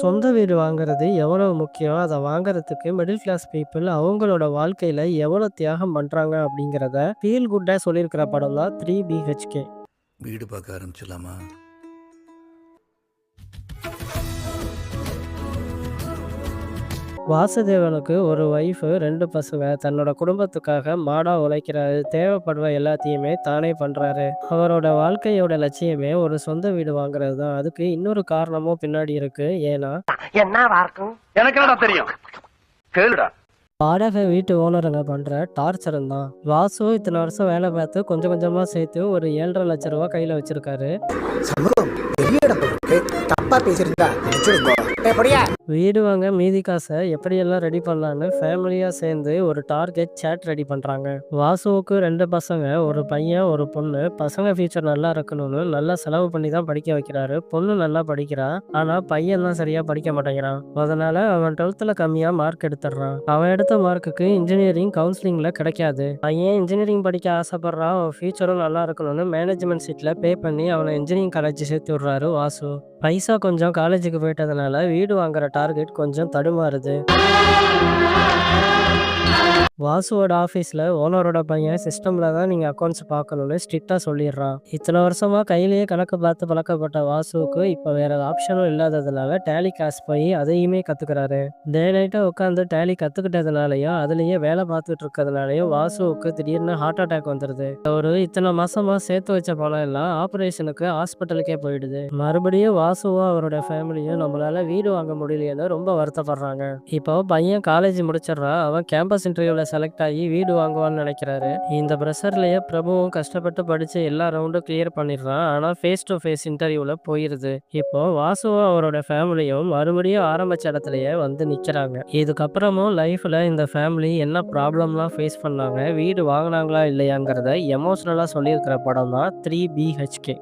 சொந்த வீடு வாங்குறது எவ்வளவு முக்கியம்? அதை வாங்குறதுக்கு மிடில் கிளாஸ் பீப்புள் அவங்களோட வாழ்க்கையில எவ்வளோ தியாகம் பண்றாங்க அப்படிங்கிறத ஃபீல் குட்டா சொல்லியிருக்கிற படம் தான் த்ரீ பிஹெச்கே. வீடு பார்க்க ஆரம்பிச்சிடலாமா வாசுதேவனுக்கு ஒரு ஒய்ஃபு, 2 பசங்க. தன்னோட குடும்பத்துக்காக மாடா உழைக்கிறாரு. தேவைப்படுற எல்லாத்தையுமே தானே பண்றாரு. அவரோட வாழ்க்கையோட லட்சியமே ஒரு சொந்த வீடு வாங்குறது தான். அதுக்கு இன்னொரு காரணமும் பின்னாடி இருக்கு. ஏன்னா, எனக்கு என்னடா தெரியும் கேளுடா வாடகை வீட்டு ஓனருங்க பண்ற டார்ச்சரும் தான். வாசு இத்தனை வருஷம் வேலை பார்த்து கொஞ்சம் கொஞ்சமா சேர்த்து ஒரு 7,5 லட்ச ரூபா கையில வச்சிருக்காரு. தப்பா பேசியிருந்தா எப்படியா வீடு வாங்க மீதி காசை எப்படியெல்லாம் ரெடி பண்ணலான்னு ஃபேமிலியா சேர்ந்து ஒரு டார்கெட் சேட் ரெடி பண்றாங்க. வாசுவுக்கு ரெண்டு பசங்க, ஒரு பையன், ஒரு பொண்ணு. பசங்க ஃபியூச்சர் நல்லா இருக்கணும்னு நல்லா செலவு பண்ணி தான் படிக்க வைக்கிறாரு. பொண்ணு நல்லா படிக்கிறா. ஆனா பையன் தான் சரியா படிக்க மாட்டேங்கிறான். அதனால அவன் 12ல கம்மியா மார்க் எடுத்துடுறான். அவன் எடுத்த மார்க்குக்கு இன்ஜினியரிங் கவுன்சிலிங்ல கிடைக்காது. பையன் இன்ஜினியரிங் படிக்க ஆசைப்படுறான். அவன் ஃபியூச்சரும் நல்லா இருக்கணும்னு மேனேஜ்மெண்ட் சீட்ல பே பண்ணி அவனை இன்ஜினியரிங் காலேஜ் சேர்த்து விடுறாரு வாசு. பைசா கொஞ்சம் காலேஜுக்கு போயிட்டதுனால வீடு வாங்குற டார்கெட் கொஞ்சம் தடுமாறுது. வாசுவோட ஆஃபீஸில் ஓனரோட பையன் சிஸ்டமில் தான் நீங்கள் அக்கௌண்ட்ஸ் பார்க்கணும்னு ஸ்ட்ரிக்டாக சொல்லிடுறான். இத்தனை வருஷமாக கையிலேயே கணக்கு பார்த்து பழக்கப்பட்ட வாசுவுக்கு இப்போ வேற ஆப்ஷனும் இல்லாததுனால டேலி கிளாஸ் போய் அதையுமே கற்றுக்கிறாரு டே நைட்டாக உட்காந்து டேலி கத்துக்கிட்டதுனாலயும் அதுலேயே வேலை பார்த்துட்டு இருக்கிறதுனாலயும் வாசுவுக்கு திடீர்னு ஹார்ட் அட்டாக் வந்துடுது அவர் இத்தனை மாதமாக சேர்த்து வச்ச பணம் எல்லாம் ஆப்ரேஷனுக்கு ஹாஸ்பிட்டலுக்கே போயிடுது. மறுபடியும் வாசுவும் அவரோட ஃபேமிலியும் நம்மளால வீடு வாங்க முடியலையேன்னு ரொம்ப வருத்தப்படுறாங்க. இப்போ பையன் காலேஜ் முடிச்சிடுறான். அவன் கேம்பஸ் இன்டர்வியூல செலக்ட் ஆகி வீடு வாங்குவான்னு நினைக்கிறாரு. இந்த ப்ரெஷர்லயே பிரபுவும் கஷ்டப்பட்டு படிச்சு எல்லா ரவுண்டும் கிளியர் பண்ணிடுறான். ஆனா ஃபேஸ் டு ஃபேஸ் இன்டர்வியூல போயிருது. இப்போ வாசுவும் அவரோட ஃபேமிலியும் மறுபடியும் ஆரம்பிச்ச இடத்துலயே வந்து நிக்கிறாங்க. இதுக்கப்புறமும் லைஃப்ல இந்த ஃபேமிலி என்ன ப்ராப்ளம்லாம் ஃபேஸ் பண்ணாங்க, வீடு வாங்கினாங்களா இல்லையாங்கிறத எமோஷனலா சொல்லியிருக்கிற படம் தான் த்ரீ பிஹெச்கே.